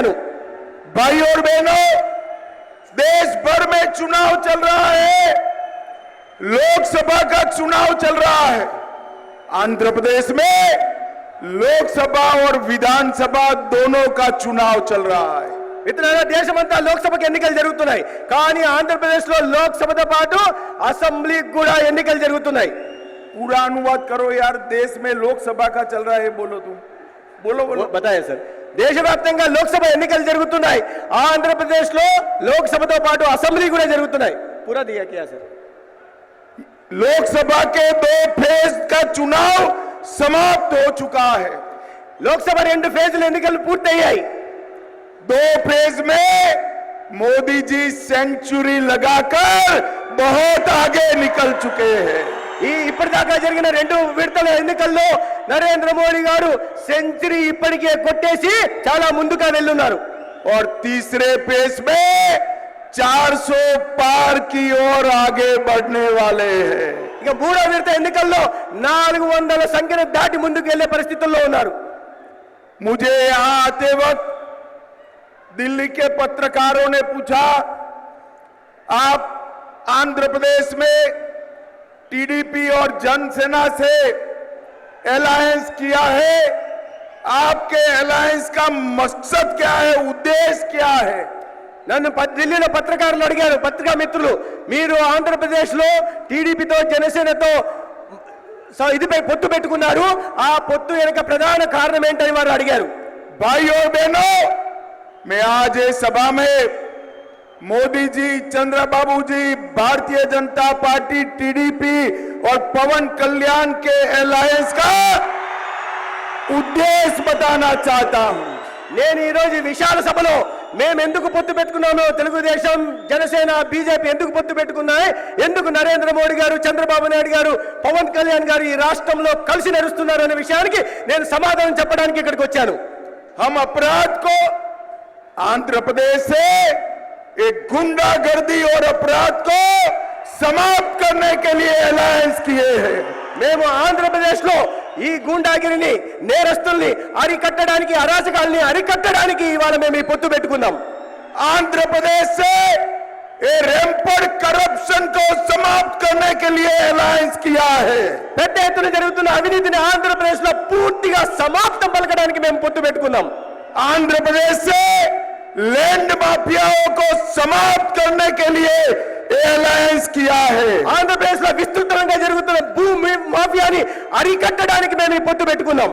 వచ్చాను भाई और बहनों देश भर में चुनाव चल रहा है लोकसभा का चुनाव चल रहा है आंध्र प्रदेश में लोकसभा और विधानसभा दोनों का चुनाव चल रहा है మిత్రులారా దేశమంతా లోక్సభకు ఎన్నికలు జరుగుతున్నాయి కానీ ఆంధ్రప్రదేశ్ లో లోక్సభతో పాటు అసెంబ్లీకి కూడా ఎన్నికలు జరుగుతున్నాయి पूरा अनुवाद करो यार देश में लोकसभा का चल रहा है बोलो तुम बोलो बोलो బతాయా సార్ దేశవ్యాప్తంగా లోక్సభ ఎన్నికలు జరుగుతున్నాయి ఆంధ్రప్రదేశ్ లో లోక్సభతో పాటు అసెంబ్లీ కూడా జరుగుతున్నాయి పూరా దియా కియా సార్ लोकसभा के दो फेज का चुनाव समाप्त हो चुका है లోక్సభ రెండు ఫేజులు ఎన్నికలు పూర్తయ్యాయి दो फेज में मोदी जी सेंचुरी लगाकर बहुत आगे निकल चुके हैं ఈ ఇప్పటిదాకా జరిగిన రెండు విడతల ఎన్నికల్లో నరేంద్ర మోడీ గారు సెంచరీ ఇప్పటికే కొట్టేసి చాలా ముందుగా వెళ్ళున్నారు और तीसरे फेज में 400 पार की ओर आगे बढ़ने वाले हैं ఇక మూడో విడత ఎన్నికల్లో నాలుగు వందల సంఖ్యను దాటి ముందుకు వెళ్లే పరిస్థితుల్లో ఉన్నారు मुझे यहां आते वक्त दिल्ली के पत्रकारों ने पूछा आप आंध्र प्रदेश में टीडीपी और जनसेना से अलायंस किया है आपके अलायंस का मकसद क्या है उद्देश्य क्या है నన్ను ప- ఢిల్లీలో పత్రికారులు అడిగారు పత్రికా మిత్రులు మీరు ఆంధ్రప్రదేశ్ లో టీడీపీతో జనసేనతో స- ఇదిపై పొత్తు పెట్టుకున్నారు ఆ పొత్తు వెనుక ప్రధాన కారణం ఏంటని వారు అడిగారు भाई और बहनों मैं आज इस सभा में मोदी जी चंद्रबाबू जी भारतीय जनता पार्टी टीडीपी और पवन कल्याण के अलायंस का उद्देश्य बताना चाहता हूं నేను ఈ రోజు ఈ విశాల సభలో మేము ఎందుకు పొత్తు పెట్టుకున్నామో తెలుగుదేశం జనసేన బీజేపీ ఎందుకు పొత్తు పెట్టుకున్నాయి ఎందుకు నరేంద్ర మోడీ గారు చంద్రబాబు నాయుడు గారు పవన్ కళ్యాణ్ గారు ఈ రాష్ట్రంలో కలిసి నడుస్తున్నారు అనే విషయానికి నేను సమాధానం చెప్పడానికి ఇక్కడికి వచ్చాను हम अपराध को आंध्र प्रदेश से एक गुंडागर्दी और अपराध को समाप्त करने के लिए अलायंस किए हैं మేము ఆంధ్రప్రదేశ్ లో ఈ గూండాగిరిని నేరస్తుల్ని అరికట్టడానికి అరాచకాల్ని అరికట్టడానికి ఇవాళ మేము ఈ పొత్తు పెట్టుకున్నాం आंध्र प्रदेश से ये रेम्पर करप्शन को समाप्त करने के लिए अलायंस किया है పెద్ద ఎత్తున జరుగుతున్న అవినీతిని ఆంధ్రప్రదేశ్ లో పూర్తిగా సమాప్తం పలకడానికి మేము పొత్తు పెట్టుకున్నాం आंध्र प्रदेश से लैंड माफियाओं को समाप्त करने के लिए ये अलायंस किया है ఆంధ్రప్రదేశ్ లో విస్తృతంగా జరుగుతున్న భూమి మాఫియాని అరికట్టడానికి మేము ఈ పొత్తు పెట్టుకున్నాం